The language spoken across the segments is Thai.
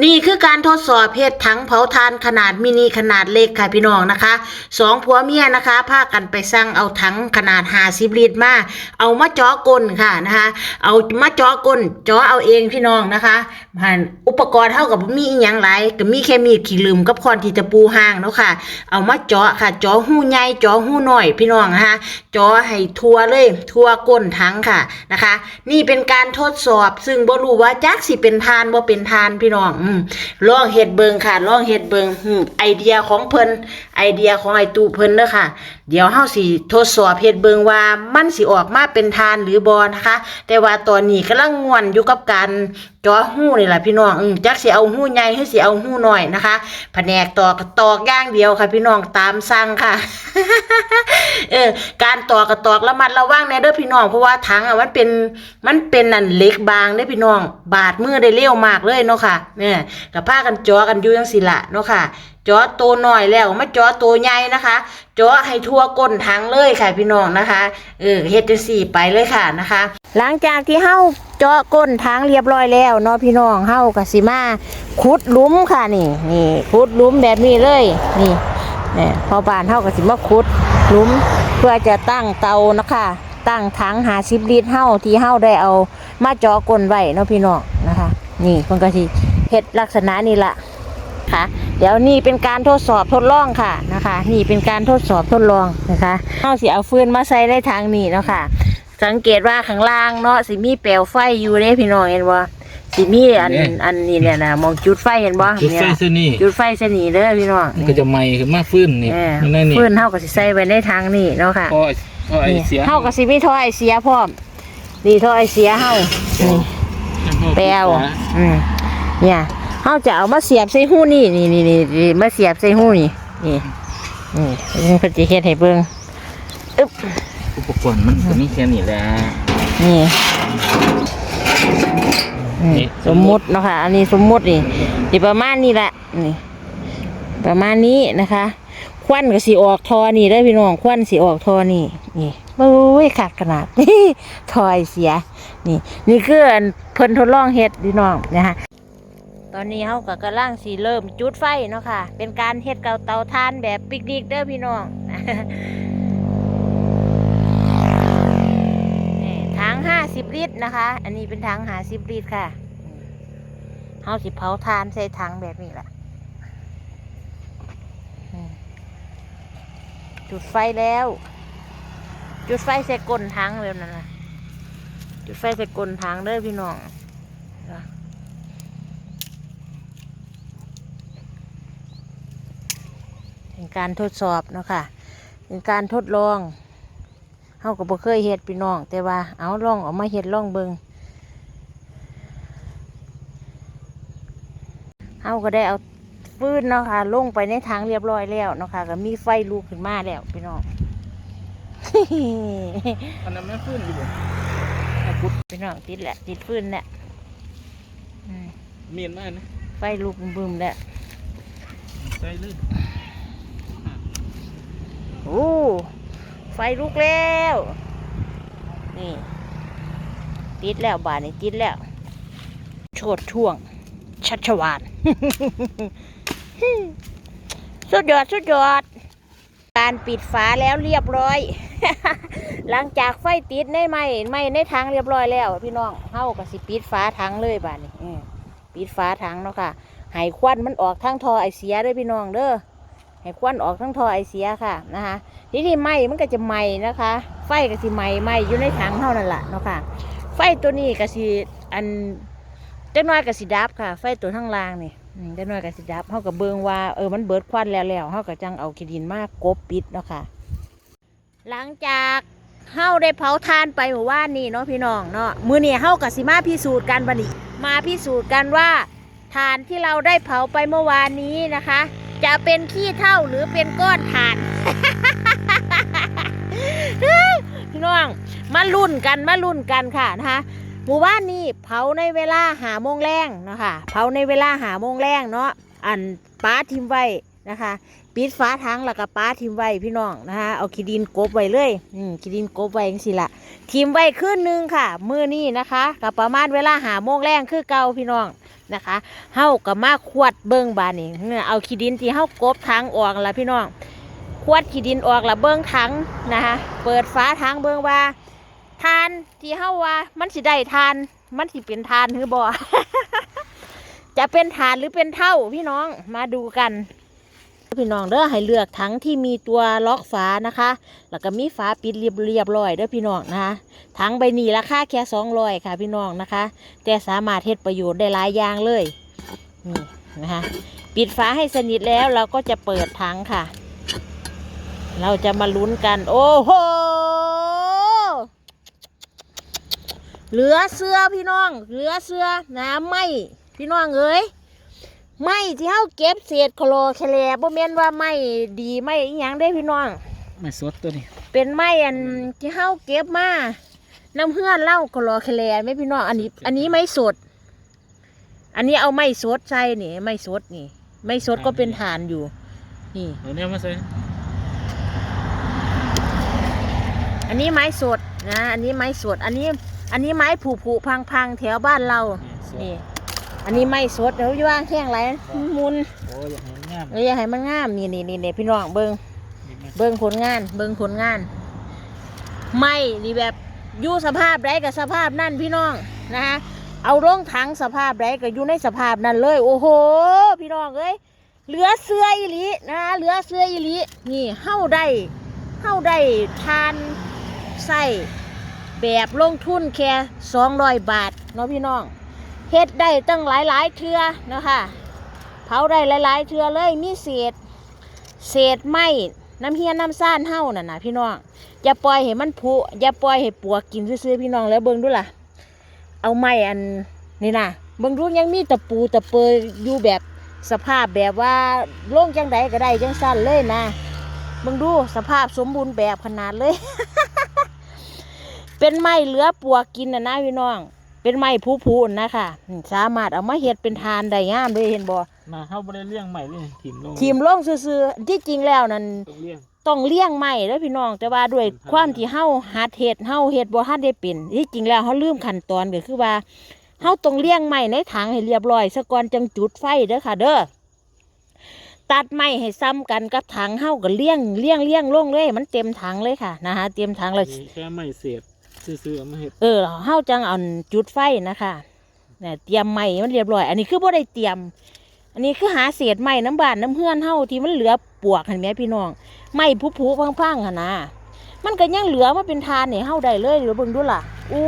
นี่คือการทดสอบเพศถังเผาทานขนาดมินิขนาดเล็กค่ะพี่น้องนะคะสองผัวเมียนะคะพากันไปสั่งเอาถังขนาด50ลิตรมาเอามาจาะก้นค่ะนะคะ เอามาจาะก้นจาะเอาเองพี่น้องนะคะผ่านอุปกรณ์เท่ากับมีอีหยังหลายก็มีแค่มีดขีลืมกับคอนที่จะปูห้างเนาะค่ะ เอามาจาะค่ะจาะหูใหญ่จาะหูน้อยพี่น้องนะคะจาะให้ทั่วเลยทั่วก้นถังค่ะนะคะ นี่เป็นการทดสอบซึ่งบ่รู้ว่าจักสิเป็นทานบ่เป็นทานพี่น้องอืมลองเฮ็ดเบิงค่ะลองเฮ็ดเบิงอืมไอเดียของเพิ่นไอเดียของไอตูเพิ่นเด้อค่ะ เดี๋ยวเฮาสิทดสอบเฮ็ดเบิงว่ามันสิออกมาเป็นทานหรือบ่นะคะ แต่ว่าตอนนี้กำลังง่วนอยู่กับการจาะหูนี่แหละพี่น้องอืมจักสิเอาหู้ใหญ่หรือสิเอาหู้น้อยนะคะแผนกตอกตอกอย่างเดียวค่ะ พี่น้องตามสั่งค่ะเออการตอกก็ตอกระมัดระวังแน่เด้อพี่น้องเพราะว่าถังอะมันเป็นมันเป็นนั่นเล็กบางเด้พี่น้อง บาดมือได้เร็วมากเลยเนาะค่ะเนี่ยกับผ้ากันจาะกันอยู่จังสิละเนาะค่ะ จาะตัวน้อยแล้วมาเจาะตัวใหญ่นะคะเจาะให้ทั่วก้นถังเลยค่ะพี่น้องนะคะเออเฮ็ดจังสี่ไปเลยค่ะนะคะ หลังจากที่เฮาเจาะก้นถังเรียบร้อยแล้วเนาะพี่น้องเฮาก็สิมาขุดหลุมค่ะนี่นี่ขุดหลุมแบบนี้เลยนี่เนี่ยพอบานเฮาก็สิมาขุดหลุมเพื่อจะตั้งเตานะคะตั้งถังหาสิบลิตรเฮาที่เฮาได้เอามาเจาะก้นไว้เนาะพี่น้องนะคะ นี่เพิ่นก็สิเฮ็ดลักษณะนี้ละค่ะ เดี๋ยวนี่เป็นการทดสอบทดลองค่ะนะคะ นี่เป็นการทดสอบทดลองนะคะเฮาสิเอาฟืนมาใส่ในถังนี้เนาะค่ะ สังเกตว่าข้างล่างเนาะสิมีเปลวไฟอยู่เด้พี่น้องเห็นบ่สิมีอันเอ๊ะอันนี้เนี่ยนะมองจุดไฟเห็นบ่จุดไฟเนี่ยเส้นนี้จุดไฟเส้นนี้เด้อพี่น้องมันก็จะไหม้ขึ้นมาฟื้นนี่เออนั่นนี่ฟืนเฮาก็สิใส่ไว้ในถังนี่เนาะค่ะพอพอไอเสียเฮาก็สิมีท่อไอเสียพร้อมนี่ท่อไอเสียเฮานี่แปลวอืมเนี่ย เฮาจะเอามาเสียบใส่หูนี่นี่นี่นี่นี่มาเสียบใส่หูนี่นี่นี่เพิ่นสิเฮ็ดให้เบิ่งอึ๊บอุปกรณ์มันก็มีแค่นี้แหละนี่อืมนี่สมมุติเนาะค่ะ อันนี้สมมุตินี่สิประมาณนี้แหละนี่ประมาณนี้นะคะ ควันก็สิออกทอนี่ได้อพี่น้องควันสิออกทอนี่ นี่โอ้ยขาดขนาดนี่ทอยเสีย นี่ นี่คืออันเพิ่นทดลองเฮ็ดพี่น้องนะคะ ตอนนี้เฮาก็กำลังสิเริ่มจุดไฟเนาะค่ะ เป็นการเฮ็ดเกาเตาถ่านแบบปิกนิกเด้อพี่น้องถังห้าสิบลิตรนะคะ อันนี้เป็นถังห้าสิบลิตรค่ะเฮาสิเผาทานใส่ถังแบบนี้แหละจุดไฟแล้ว จุดไฟใส่ก้นถังแบบนั้นนะจุดไฟใส่ก้นถังเด้อพี่น้องนะเป็น การทดสอบเนาะค่ะ เป็นการทดลองเฮาก็บ่เคยเฮ็ดพี่น้อง แต่ว่าเอาลองเออกมาเฮ็ดลองเบิงเฮาก็ได้เอาฟืนเนาะค่ะ ลงไปในถังเรียบร้อยแล้วเนาะค่ะ ก็มีไฟลุกขึ้นมาแล้วพี่น้องอันนั้นไม่ฟื้นอยู่บ่พี่น้องติดแหละติดฟืนแหละอืมเมียนมากนะไฟลุกบึมๆแล้วใส่เลย โอ้ไฟลุกแล้ว นี่ติดแล้วบาดนี้ติดแล้ว โชดช่วง ชัชวาน สุดยอด สุดยอด การปิดฝาแล้วเรียบร้อย หลังจากไฟติดในไม้ไม้ในถังเรียบร้อยแล้ว พี่น้องเฮาก็สิปิดฝาถังเลยบาดนี้ปิดฝาถังเนาะค่ะให้ควันมันออกทั้งทอไอเสียด้อพี่น้องเด้อ ให้ควันออกทั้งท่อไอเสียค่ะนะคะทีนี้ไหมมันก็จะไหมนะคะ ไฟก็สิไหมไหมอยู่ในถังเท่านั้นแหละเนาะค่ะ ไฟตัวนี้ก็สิอันเจ้าน้อยก็สิดับค่ะ ไฟตัวทั้างล่างนี่เจ้าน้อยก็สิดับเฮาก็เบิงว่าเออมันเบิดควันแล้วแล้วเฮาก็จังเอาขี้ดินมากบปิดเนาะค่ะ หลังจากเฮาได้เผาทานไปเมื่อวานนี้เนาะพี่น้องเนาะมื้อนี้เฮาก็สิมาพิสูจน์กันบัดนี้มาพิสูจน์กันว่าทานที่เราได้เผาไปเมื่อวานนี้นะคะ จะเป็นขี้เท่าหรือเป็นก้อนถ่านพี่น้องมาลุ้นกันมาลุ้นกันค่ะนะคะหมู่บ้านนี้เผาในเวลาหาโมงแรงเนาะค่ะเผาในเวลาหาโมงแรงเนาะอันป้าทิมไว้นะคะปิดฝาถังแล้วก็ป้าทิมไว้พี่น้องนะคะเอาขี้ดินกบไว้เลยอืมขี้ดินกบไว้จังสิละทิมไว้ขึ้นนึงค่ะ มือนี้นะคะกับประมาณเวลาหาโมงแรงคือเก่าพี่น้อง นะคะเฮาก็มาขวดเบิ้งบานี่เนี่ยเอาขี้ดินที่เฮากบถังออกละพี่น้องขวดขี้ดินออกละเบิ้งถังนะคะเปิดฟ้าถังเบิ้งว่าทานที่เฮาว่ามันสิได้ทาน มันสิเป็นทานหรือบ่จะเป็นทานหรือเป็นเท่าพี่น้องมาดูกัน พี่น้องเด้อให้เลือกถังที่มีตัวล็อกฝานะคะ แล้วก็มีฝาปิดเรียบเรียบร้อยเด้อพี่น้องนะคะถังใบนี้ราคาแค่สองร้อยค่ะพี่น้องนะคะ แต่สามารถเฮ็ดประโยชน์ได้หลายอย่างเลยนี่นะคะปิดฝาให้สนิทแล้วเราก็จะเปิดถังค่ะ เราจะมาลุ้นกัน โอ้โหเหลือเสื้อพี่น้อง เหลือเสื้อน้ำไหมพี่น้องเอ้ย ไหมที่เฮาเก็บเศษโคลแคลบ่แม่นว่าไหมดีไหมอีหยังได้พี่น้อง ไม่สดตัวนี้เป็นไม้อันที่เฮาเก็บมาน้ำเพื่อนเล่าก็รอแคลนไหม่พี่น้องอันนี้ อันนี้ไม่สด อันนี้เอาไม่สดใส่นี่ไม่สดนี่ ไม่สดก็เป็นฐานอยู่ นี่ เอาเนี่ยมาใส่อันนี้ไม้สดนะ อันนี้ไม้สด อันนี้ อันนี้ไม้ผุผุพังพังๆแถวบ้านเรา นี่สด นี่ อันนี้ไม้สดเดี๋ยวย่างแข้งไรมุนโอ้ยอยากให้งามเอ้ยอยากให้มันงามนี่นี่นี่นี่พี่น้องเบิ้งนี่ไหมเบิ่งผลงาน เบิ่งผลงาน ไม่นี่แบบอยู่สภาพใดกับสภาพนั่นพี่น้องนะคะเอาลงถังสภาพใดก็อยู่ในสภาพนั้นเลย โอ้โห พี่น้องเอ้ยเหลือเสื้ออีหลีนะคะเหลือเสื้ออีหลีนี่เฮาได้เฮาได้ทานใส่แบบลงทุนแค่200บาทเนาะพี่น้อง เฮ็ดได้ตั้งหลายหลายเทือนะคะเผาได้หลายๆเทือเลยมีเศษ เศษไม้น้ำเฮียน้ำซ่านเฮาน่ะนะพี่น้องอย่าปล่อยให้มันผุอย่าปล่อยให้ปวกกินซื่อๆพี่น้องแล้วเบิ่งดูล่ะ เอาไม้อันนี่นะเบิ่งดูยังมีตะปูตะเปยอยู่แบบสภาพแบบว่าโล่งจังใดก็ได้จังสั้นเลยนะเบิ่งดูสภาพสมบูรณ์แบบขนาดเลย เป็นไม้เหลือปวกกินน่ะนะพี่น้อง เป็นไม้ผู้ๆนะคะอืมสามารถเอามาเฮ็ดเป็นทานได้งามเลยเห็นบ่มาเข้าบ่ได้เลี้ยงใหม่เลยทีมลงทีมลงซื่อๆที่จริงแล้วนั่นต้องเลี้ยงต้องเลี้ยงใหม่เด้อพี่น้อง แต่ว่าด้วยอืมความที่เฮาหัดเฮ็ดเฮาเฮ็ดบ่ทันได้เป็นที่จริงแล้วเฮาลืมขั้นตอนก็คือว่าเฮาต้องเลี้ยงใหม่ในถังให้เรียบร้อยซะก่อนจังจุดไฟเด้อค่ะ เด้อตัดไม้ให้ซ้ำกันกับถังเฮาก็เลี้ยงเลี้ยงเลี้ยงลงเลย มันเต็มถังเลยค่ะนะคะเต็มถังแล้วนี่แค่ไม่เศษ ซื้อๆเอามาเฮ็ดเออเฮาจังเอาจุดไฟนะคะเนี่ยเตรียมไม้มันเรียบร้อย อันนี้คือบ่ได้เตรียม อันนี้คือหาเศษไม้น้ำบานน้ำเฮือนเฮาที่มันเหลือปวกเห็นไหมพี่น้องไม้ผุๆพังๆหั่นนะมันก็ยังเหลือมาเป็นทานเนี่ยเฮาได้เลยเดี๋ยวเบิ่งดูล่ะอู้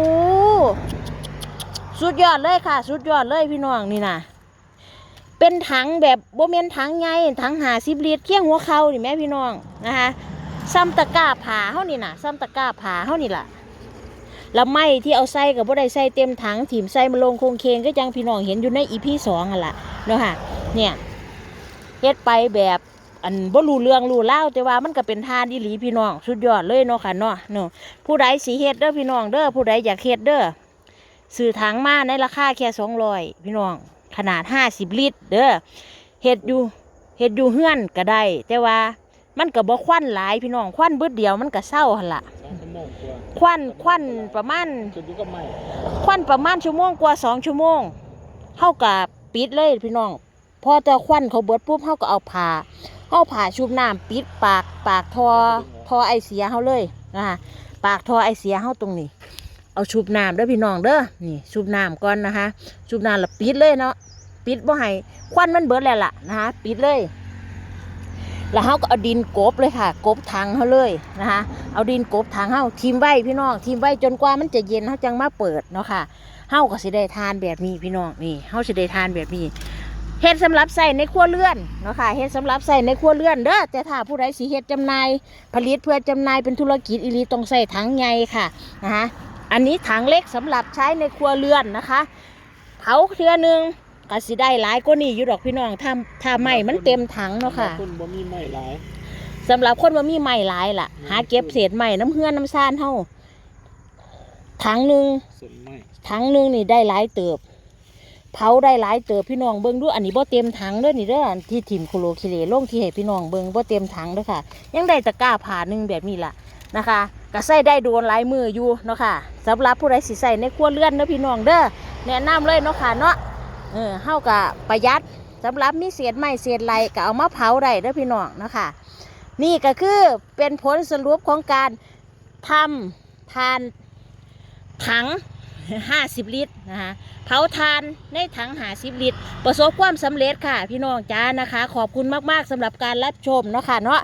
สุดยอดเลยค่ะ สุดยอดเลยพี่น้องนี่นะเป็นถังแบบบ่แมนถังใหญ่ถังหาสิบลิตรเคียงหัวเข่านี่แม่พี่น้องนะคะซ้ำตะกร้าผาเฮานี่นะซ้ำตะกร้าผาเฮานี่ล่ะ แล้วไม้ที่เอาใส่กับบ่ได้ใส่เต็มถังถิ่มใส่มาลงโคงเคงก็จังพี่น้องเห็นอยู่ในอีพีสองอะล่ะเนาะค่ะเนี่ยเฮ็ดไปแบบอันบ่รู้เรื่องรู้เล่าแต่ว่ามันก็เป็นทานอีหลีพี่น้องสุดยอดเลยเนาะค่ะเนาะเนาะผู้ใดสิเฮ็ดเด้อพี่น้องเด้อผู้ใดอยากเฮ็ดเด้อซื้อถังมาในราคาแค่สองร้อยพี่น้องขนาดห้าสิบลิตรเด้อเฮ็ดอยู่เฮ็ดอยู่เฮือนก็ได้แต่ว่า มันก็บ่ควันหลายพี่น้องควันเบิดเดียวมันก็เศร้าหั่นล่ะสองชั่วโมงกว่าควันควันประมาณจุดอยู่กับไม้ควันประมาณชั่วโมงกว่าสองชั่วโมงเท่ากับปิดเลยพี่น้องพอเจะควันเขาเบิดปุ๊บเขาก็เอาผ้าเขาเอาผ้าชุบน้ำปิดปากปากทอทอไอเสียเขาเลยนะคะปากทอไอเสียเขาตรงนี้ เอาชุบน้ำเด้อพี่น้องเด้อนี่ชุบน้ำก่อนนะคะชุบน้ำแล้วปิดเลยเนาะปิดบ่ให้ควันมันเบิดแล้วล่ะนะคะปิดเลย แล้วเขาก็เอาดินกบเลยค่ะ กบถังเขาเลยนะคะเอาดินกบถังเขาทีมไว้พี่น้องทีมไว้จนกว่ามันจะเย็นเขาจังมาเปิดเนาะค่ะเฮาก็สิได้ทานแบบนี้พี่น้องนี่เฮาสิได้ทานแบบนี้เฮ็ดสำหรับใส่ในครัวเรือนเนาะค่ะเฮ็ดสำหรับใส่ในครัวเรือนเด้อแต่ถ้าผู้ใดสิเฮ็ดจำหน่ายผลิตเพื่อจำหน่ายเป็นธุรกิจอีลีต้องใส่ถังใหญ่ค่ะนะคะอันนี้ถังเล็กสำหรับใช้ในครัวเรือนนะคะเผาเทือหนึง ก็สิได้หลายกว่านี้อยู่ดอกพี่น้องถ้าถ้าไม่มันเต็มถังเนาะค่ะคุณบ่มีไม้หลายสำหรับคนว่ามีไม้หลายล่ะ หาเก็บเศษไม้น้ำเฮือนน้ำซานเฮาถังหนึ่งส่วนไม้ถังหนึ่งนี่ได้หลายเติบ เผาได้หลายเติบพี่น้องเบิ้งดูอันนี้บ่เต็มถังเด้อนี่เด้ออันที่ถิ่มโคโลคิเลลงที่ให้พี่น้องเบิ้งบ่เต็มถังเด้อค่ะ ยังได้ตะกร้าผ่าหนึ่งแบบนี้ล่ะนะคะก็ใส่ได้โดนหลายมืออยู่เนาะค่ะสำหรับผู้ใดสิใส่ในครัวเรือนเด้อพี่น้องเด้อแนะนำเลยเนาะค่ะเนาะ เออเฮาก็ประหยัดสำหรับมีเศษไม้เศษไรก็เอามาเผาได้เด้อพี่น้องนะคะนี่ก็คือเป็นผลสรุปของการทำทานถัง 50 ลิตรนะคะเผาทานในถัง50ลิตร ประสบความสำเร็จค่ะ พี่น้องจ้านะคะ ขอบคุณมาก ๆสำหรับการรับชมเนาะค่ะเนาะ